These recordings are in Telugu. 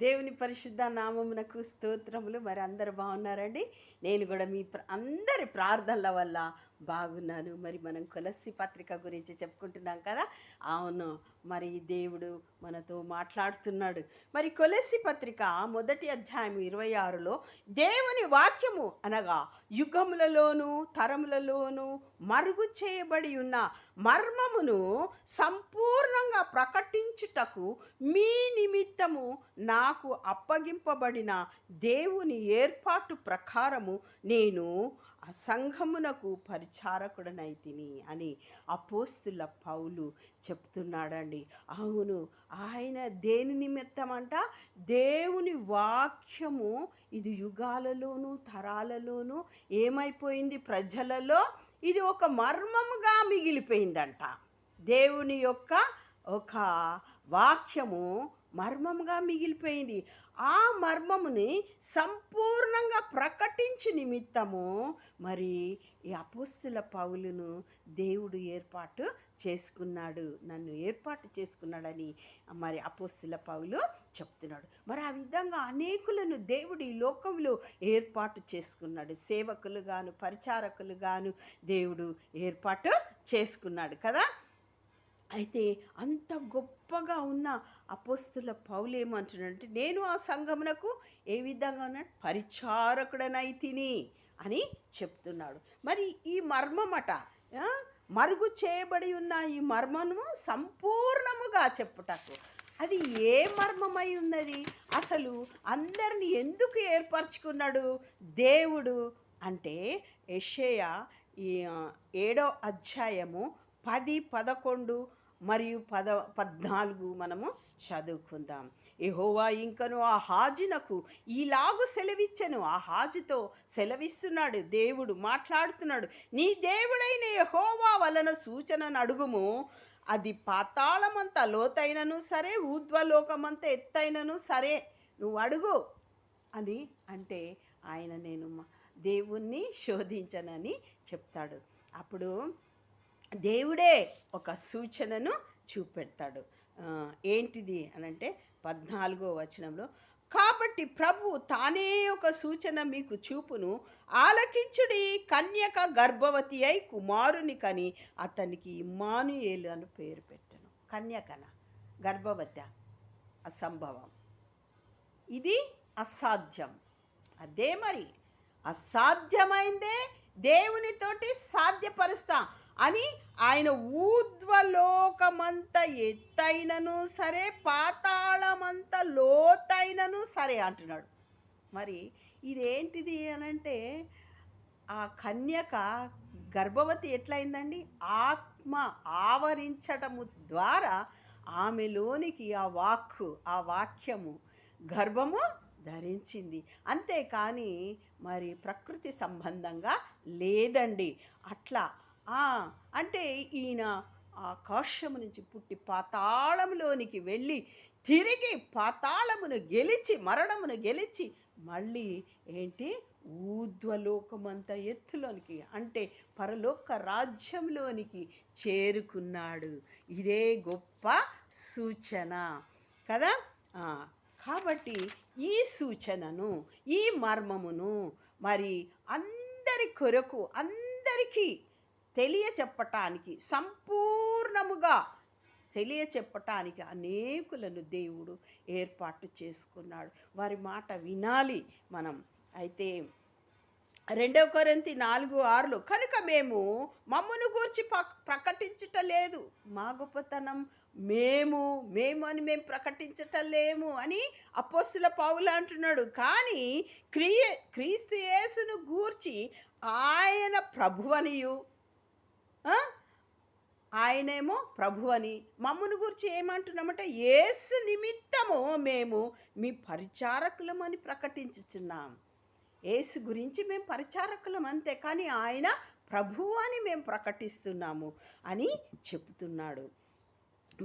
దేవుని పరిశుద్ధ నామమునకు స్తోత్రములు. మరి అందరు బాగున్నారండి? నేను కూడా మీ ప్ర- అందరి ప్రార్థనల వల్ల బాగున్నాను. మరి మనం కొలసి పత్రిక గురించి చెప్పుకుంటున్నాం కదా? అవును. మరి దేవుడు మనతో మాట్లాడుతున్నాడు. మరి కొలసి పత్రిక మొదటి అధ్యాయం ఇరవై ఆరులో దేవుని వాక్యము అనగా యుగములలోనూ తరములలోనూ మరుగు చేయబడి ఉన్న మర్మమును సంపూర్ణంగా ప్రకటించుటకు మీ నిమిత్తము నాకు అప్పగింపబడిన దేవుని ఏర్పాటు ప్రకారము నేను సంఘమునకు పరిచారకుడనై తిని అని అపోస్తుల పౌలు చెప్తున్నాడండి. అవును ఆయన దేని నిమిత్తం అంట దేవుని వాక్యము ఇది యుగాలలోనూ తరాలలోనూ ఏమైపోయింది? ప్రజలలో ఇది ఒక మర్మముగా మిగిలిపోయిందంట. దేవుని యొక్క ఒక వాక్యము మర్మముగా మిగిలిపోయింది. ఆ మర్మముని సంపూర్ణంగా ప్రకటించు నిమిత్తము మరి ఈ అపోస్తుల పౌలును దేవుడు ఏర్పాటు చేసుకున్నాడు నన్ను ఏర్పాటు చేసుకున్నాడని మరి అపోస్తుల పౌలు చెప్తున్నాడు. మరి ఆ విధంగా అనేకులను దేవుడు ఈ లోకంలో ఏర్పాటు చేసుకున్నాడు. సేవకులుగాను పరిచారకులుగాను దేవుడు ఏర్పాటు చేసుకున్నాడు కదా. అయితే అంత గొప్పగా ఉన్న అపోస్తుల పౌలు ఏమంటున్నాడంటే నేను ఆ సంఘమునకు ఏ విధంగా ఉన్నాడు పరిచారకుడనైతిని అని చెప్తున్నాడు. మరి ఈ మర్మమట మరుగు చేయబడి ఉన్న ఈ మర్మము సంపూర్ణముగా చెప్పుటకు అది ఏ మర్మమై ఉన్నది? అసలు అందరిని ఎందుకు ఏర్పరచుకున్నాడు దేవుడు అంటే యెషయా ఏడో అధ్యాయము పది పదకొండు మరియు పద పద్నాలుగు మనము చదువుకుందాం. ఎహోవా ఇంకను ఆ హాజునకు ఈలాగు సెలవిచ్చను. ఆ హాజుతో సెలవిస్తున్నాడు దేవుడు మాట్లాడుతున్నాడు. నీ దేవుడైన ఎహోవా వలన సూచనను అడుగుము. అది పాతాళమంత లోతైనను సరే ఊర్ధ్వలోకమంత ఎత్తైనను సరే నువ్వు అడుగు అని అంటే ఆయన నేను దేవుణ్ణి శోధించనని చెప్తాడు. అప్పుడు దేవుడే ఒక సూచనను చూపెడతాడు. ఏంటిది అనంటే పద్నాలుగో వచనంలో కాబట్టి ప్రభు తానే ఒక సూచన మీకు చూపును. ఆలకించుడి కన్యక గర్భవతి అయి కుమారుని కని అతనికి ఇమ్మానుయేలు అని పేరు పెట్టను. కన్యకన? గర్భవతి? అసంభవం. ఇది అసాధ్యం. అదే మరి. అసాధ్యమైందే దేవునితోటి సాధ్యపరుస్తా. అని ఆయన ఊర్ధ్వలోకమంత ఎత్తైనను సరే పాతాళమంత లోతైనను సరే అంటున్నాడు. మరి ఇదేంటిది అనంటే ఆ కన్యక గర్భవతి ఎట్లయిందండి? ఆత్మ ఆవరించటము ద్వారా ఆమెలోనికి ఆ వాక్కు ఆ వాక్యము గర్భము ధరించింది. అంతేకాని మరి ప్రకృతి సంబంధంగా లేదండి. అట్లా అంటే ఈయన ఆకాశము నుంచి పుట్టి పాతాళంలోనికి వెళ్ళి తిరిగి పాతాళమును గెలిచి మరణమును గెలిచి మళ్ళీ ఏంటి? ఊర్ధ్వలోకమంత ఎత్తులోనికి అంటే పరలోక రాజ్యంలోనికి చేరుకున్నాడు. ఇదే గొప్ప సూచన. కదా? ఆ, కాబట్టి ఈ సూచనను ఈ మర్మమును మరి అందరి కొరకు అందరికీ తెలియచెప్పటానికి సంపూర్ణముగా తెలియచెప్పటానికి అనేకులను దేవుడు ఏర్పాటు చేసుకున్నాడు. వారి మాట వినాలి మనం. అయితే రెండవ కొరంతి నాలుగు ఆరులో కనుక మేము మమ్మను గూర్చి ప- లేదు మా గొప్పతనం మేము మేము అని మేము ప్రకటించటం లేము అని అపోస్తుల పావులు అంటున్నాడు. కానీ క్రియ క్రీస్తు యేసును గూర్చి ఆయన ప్రభువనియు ఆయనేమో ప్రభు అని మమ్మను గురించి ఏమంటున్నామంటే ఏసు నిమిత్తము మేము మీ పరిచారకులమని ప్రకటించుచున్నాం. ఏసు గురించి మేము పరిచారకులం అంతే కానీ ఆయన ప్రభువు అని మేము ప్రకటిస్తున్నాము అని చెప్తున్నాడు.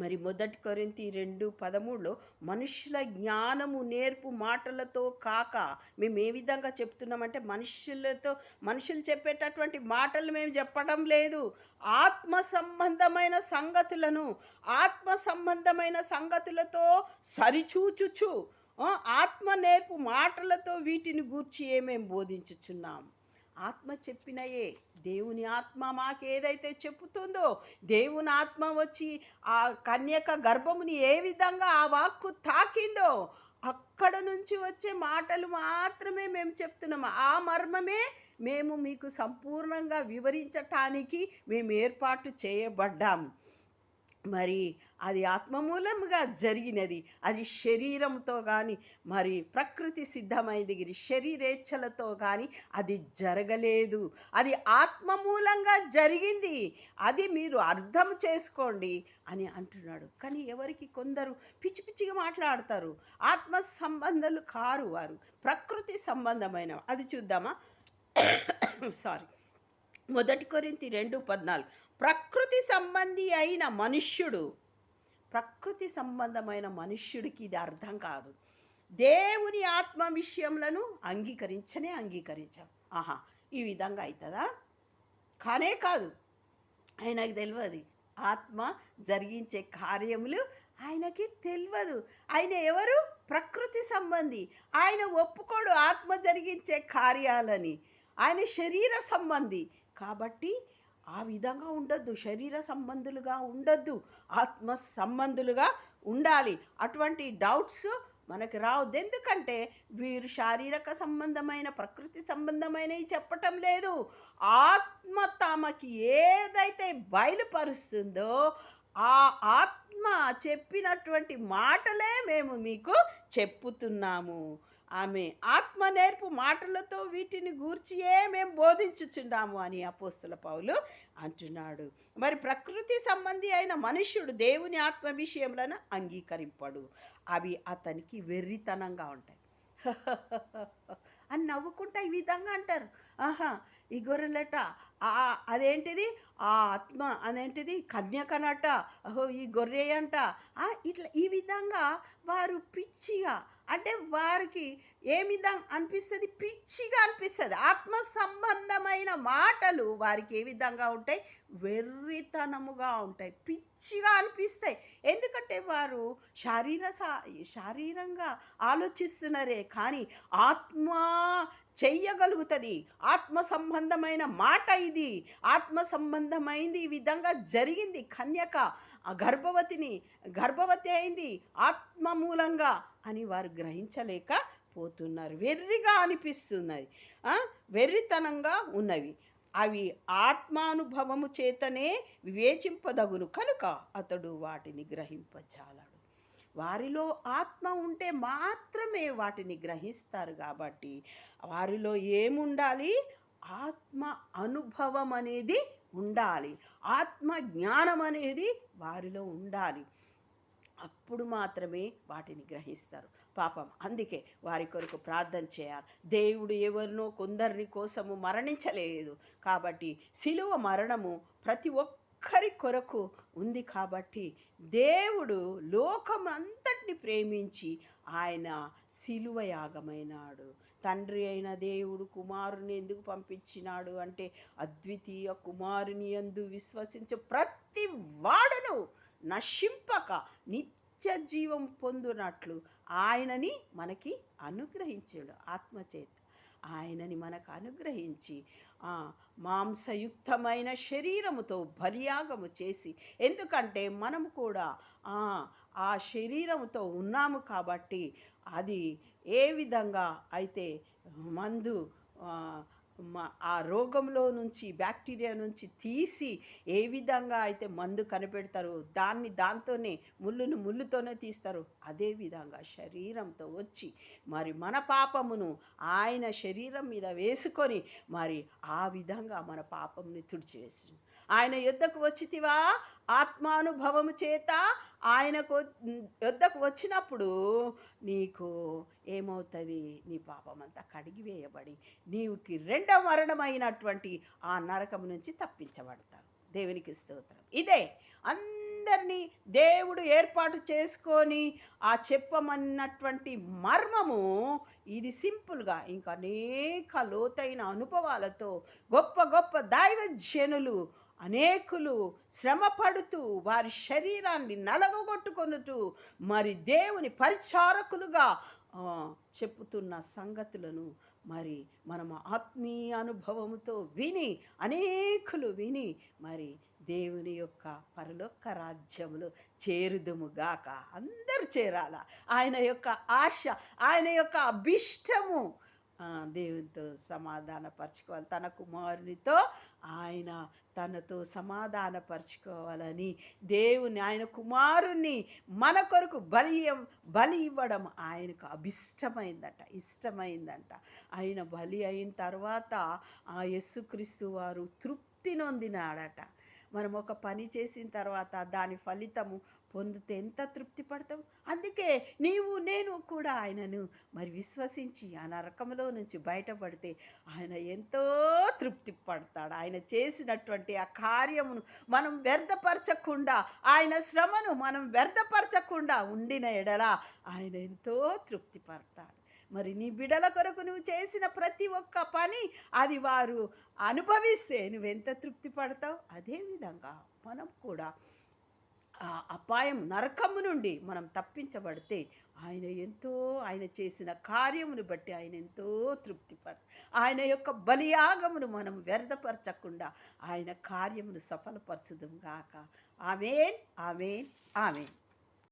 మరి మొదటి కొరింతి రెండు పదమూడులో మనుషుల జ్ఞానము నేర్పు మాటలతో కాక మేము ఏ విధంగా చెప్తున్నామంటే మనుషులతో మనుషులు చెప్పేటటువంటి మాటలు మేము చెప్పడం లేదు. ఆత్మ సంబంధమైన సంగతులను ఆత్మ సంబంధమైన సంగతులతో సరిచూచుచు ఆత్మ నేర్పు మాటలతో వీటిని గూర్చి ఏమేం బోధించుచున్నాం? ఆత్మ చెప్పినయే. దేవుని ఆత్మ మాకేదైతే చెప్పుతుందో దేవుని ఆత్మ వచ్చి ఆ కన్యక గర్భముని ఏ విధంగా ఆ వాక్కు తాకిందో అక్కడ నుంచి వచ్చే మాటలు మాత్రమే మేము చెప్తున్నాము ఆ మర్మమే మేము మీకు సంపూర్ణంగా వివరించటానికి మేము ఏర్పాటు చేయబడ్డాము మరి అది ఆత్మమూలంగా జరిగినది. అది శరీరంతో కానీ మరి ప్రకృతి సిద్ధమైంది గిరి శరీరేచ్ఛలతో కానీ అది జరగలేదు. అది ఆత్మమూలంగా జరిగింది. అది మీరు అర్థం చేసుకోండి అని అంటున్నాడు. కానీ ఎవరికి కొందరు పిచ్చి పిచ్చిగా మాట్లాడతారు. ఆత్మ సంబంధాలు కారు వారు. ప్రకృతి సంబంధమైన అది చూద్దామా? సారీ మొదటి కొరింతి రెండు పద్నాలుగు. ప్రకృతి సంబంధి అయిన మనుష్యుడు ప్రకృతి సంబంధమైన మనుష్యుడికి ఇది అర్థం కాదు. దేవుని ఆత్మ విషయములను అంగీకరించనే అంగీకరించాం. ఆహా ఈ విధంగా అవుతుందా కానే కాదు. ఆయనకు తెలియదు. ఆత్మ జరిగించే కార్యములు ఆయనకి తెలియదు. ఆయన ఎవరు? ప్రకృతి సంబంధి. ఆయన ఒప్పుకోడు ఆత్మ జరిగించే కార్యాలని. ఆయన శరీర సంబంధి. కాబట్టి ఆ విధంగా ఉండొద్దు. శరీర సంబంధులుగా ఉండొద్దు. ఆత్మ సంబంధులుగా ఉండాలి. అటువంటి డౌట్స్ మనకి రావద్దు. ఎందుకంటే వీరు శారీరక సంబంధమైన ప్రకృతి సంబంధమైనవి చెప్పటం లేదు. ఆత్మ తమకి ఏదైతే బయలుపరుస్తుందో ఆ ఆత్మ చెప్పినటువంటి మాటలే మేము మీకు చెప్పుతున్నాము. ఆమె ఆత్మ నేర్పు మాటలతో వీటిని గూర్చియే మేము బోధించుచున్నాము అని అపోస్తుల పౌలు అంటున్నాడు. మరి ప్రకృతి సంబంధి అయిన మనుష్యుడు దేవుని ఆత్మ విషయంలో అంగీకరింపడు. అవి అతనికి వెర్రితనంగా ఉంటాయి. అని నవ్వుకుంటా ఈ విధంగా అంటారు. ఆహా ఈ గొర్రెలట ఆ అదేంటిది? ఆ ఆత్మ అదేంటిది? కన్యకనట. అహో ఈ గొర్రె అంట ఇట్లా ఈ విధంగా వారు పిచ్చిగా అంటే వారికి ఏ విధంగా అనిపిస్తుంది? పిచ్చిగా అనిపిస్తుంది. ఆత్మ సంబంధమైన మాటలు వారికి ఏ విధంగా ఉంటాయి? వెర్రితనముగా ఉంటాయి. పిచ్చిగా అనిపిస్తాయి. ఎందుకంటే వారు శారీర శారీరంగా ఆలోచిస్తున్నారే. కానీ ఆత్మ చెయ్యగలుగుతుంది. ఆత్మ సంబంధమైన మాట ఇది. ఆత్మ సంబంధమైంది ఈ విధంగా జరిగింది. కన్యక గర్భవతిని గర్భవతి అయింది. ఆత్మ మూలంగా అని వారు గ్రహించలేక పోతున్నారు. వెర్రిగా అనిపిస్తున్నది. వెర్రితనంగా ఉన్నవి. అవి ఆత్మానుభవము చేతనే వివేచింపదగును. కనుక అతడు వాటిని గ్రహింపజాలడు. వారిలో ఆత్మ ఉంటే మాత్రమే వాటిని గ్రహిస్తారు కాబట్టి వారిలో ఏముండాలి? ఆత్మ అనుభవం అనేది ఉండాలి. ఆత్మ జ్ఞానం అనేది వారిలో ఉండాలి. అప్పుడు మాత్రమే వాటిని గ్రహిస్తారు. పాపం అందుకే వారి కొరకు ప్రార్థన చేయాలి. దేవుడు ఎవరినో కొందరిని కోసము మరణించలేదు. కాబట్టి శిలువ మరణము ప్రతి ఒక్క ఒక్కరి కొరకు ఉంది కాబట్టి దేవుడు లోకమంతటిని ప్రేమించి ఆయన శిలువయాగమైనాడు తండ్రి అయిన దేవుడు కుమారుని ఎందుకు పంపించినాడు అంటే అద్వితీయ కుమారుని యందు విశ్వసించే ప్రతి వాడును నశింపక నిత్య జీవం పొందునట్లు ఆయనని మనకి అనుగ్రహించాడు ఆత్మచేత. ఆయనని మనకు అనుగ్రహించి ఆ, మాంసయుక్తమైన శరీరముతో బలియాగము చేసి ఎందుకంటే మనము కూడా ఆ, ఆ శరీరముతో ఉన్నాము కాబట్టి అది ఏ విధంగా అయితే మందు ఆ, రోగంలో నుంచి బ్యాక్టీరియా నుంచి తీసి ఏ విధంగా అయితే మందు కనిపెడతారో దాన్ని దాంతోనే ముళ్ళును ముళ్ళుతోనే తీస్తారు. అదే విధంగా శరీరంతో వచ్చి మరి మన పాపమును ఆయన శరీరం మీద వేసుకొని మరి ఆ విధంగా మన పాపంని తుడిచివేసి ఆయన యుద్ధకు వచ్చితివా? ఆత్మానుభవము చేత ఆయనకు యుద్ధకు వచ్చినప్పుడు నీకు ఏమవుతుంది? నీ పాపం అంతా కడిగివేయబడి నీవుకి రెండవ మరణమైనటువంటి ఆ నరకం నుంచి తప్పించబడతావు. దేవునికి స్తోత్రం. ఇదే అంత అందరినీ దేవుడు ఏర్పాటు చేసుకొని ఆ చెప్పమన్నటువంటి మర్మము ఇది సింపుల్గా ఇంకా అనేక లోతైన అనుభవాలతో గొప్ప గొప్ప దైవజనులు అనేకులు శ్రమ పడుతూ వారి శరీరాన్ని నలగొట్టుకొనుతూ మరి దేవుని పరిచారకులుగా చెప్పుతున్న సంగతులను మరి మనం ఆత్మీయ అనుభవముతో విని అనేకులు విని మరి దేవుని యొక్క పరలోక రాజ్యములు చేరుదుముగాక. అందరు చేరాల? ఆయన యొక్క ఆశ ఆయన యొక్క అభిష్టము దేవునితో సమాధానపరచుకోవాలి. తన కుమారునితో ఆయన తనతో సమాధానపరచుకోవాలని దేవుని ఆయన కుమారుణ్ణి మన కొరకు బలి బలి ఇవ్వడం ఆయనకు అభిష్టమైందట ఇష్టమైందంట. ఆయన బలి అయిన తర్వాత ఆ యేసుక్రీస్తు వారు తృప్తి నొందినాడట. మనం ఒక పని చేసిన తర్వాత దాని ఫలితము పొందితే ఎంత తృప్తి పడతాం అందుకే నీవు నేను కూడా ఆయనను మరి విశ్వసించి ఆ నరకంలో నుంచి బయటపడితే ఆయన ఎంతో తృప్తి పడతాడు. ఆయన చేసినటువంటి ఆ కార్యమును మనం వ్యర్థపరచకుండా ఆయన శ్రమను మనం వ్యర్థపరచకుండా ఉండిన ఎడల ఆయన ఎంతో తృప్తి పడతాడు. మరి నీ బిడల కొరకు నువ్వు చేసిన ప్రతి ఒక్క పని అది వారు అనుభవిస్తే నువ్వెంత తృప్తి పడతావు? అదేవిధంగా మనం కూడా ఆ అపాయం నరకము నుండి మనం తప్పించబడితే ఆయన ఎంతో ఆయన చేసిన కార్యమును బట్టి ఆయన ఎంతో తృప్తి పడ ఆయన యొక్క బలియాగమును మనం వ్యర్థపరచకుండా ఆయన కార్యమును సఫలపరచుదుం గాక. Amen amen amen.